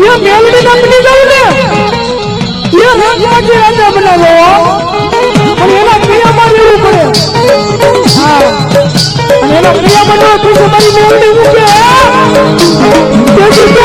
એ મેલડી નંદની જાવ ને. એ રંગમાંથી રાજા બનાવો. અને એના પ્રિયમાં રહેવું પડે હા. અને એના પ્રિય બનવા, તું તમારી મેલડી મૂકે તેથી તો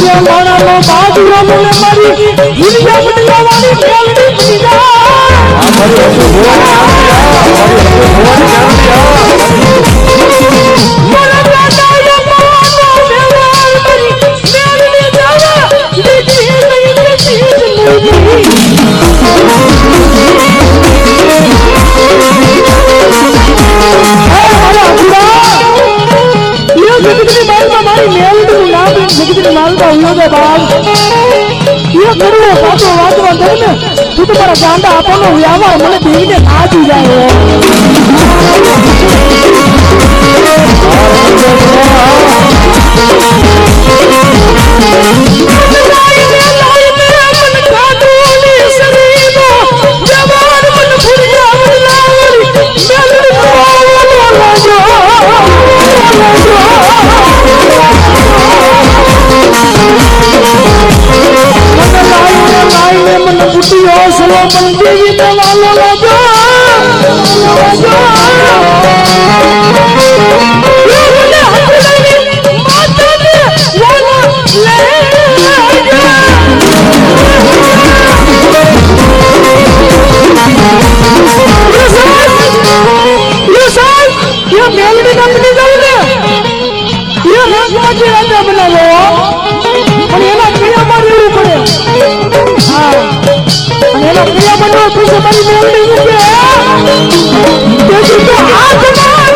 ಬಾಡಿಯ ಮಣಮ ಬಾಡಿಯ ಮುಳೆ ಮರಿ ಇಲ್ಲ ಮುಡಿಯ ಮರಿ ಕೇಳಿ જગતની માલમાં ઉયોગે બાલ યો કરુણો સાચો વાંચવા દે ને. તું તો મારા ગાંડા આપવાનો વ્યવહાર મને દેવીને નાચી જાય lo menjadi tengah lo 我我是说啊怎么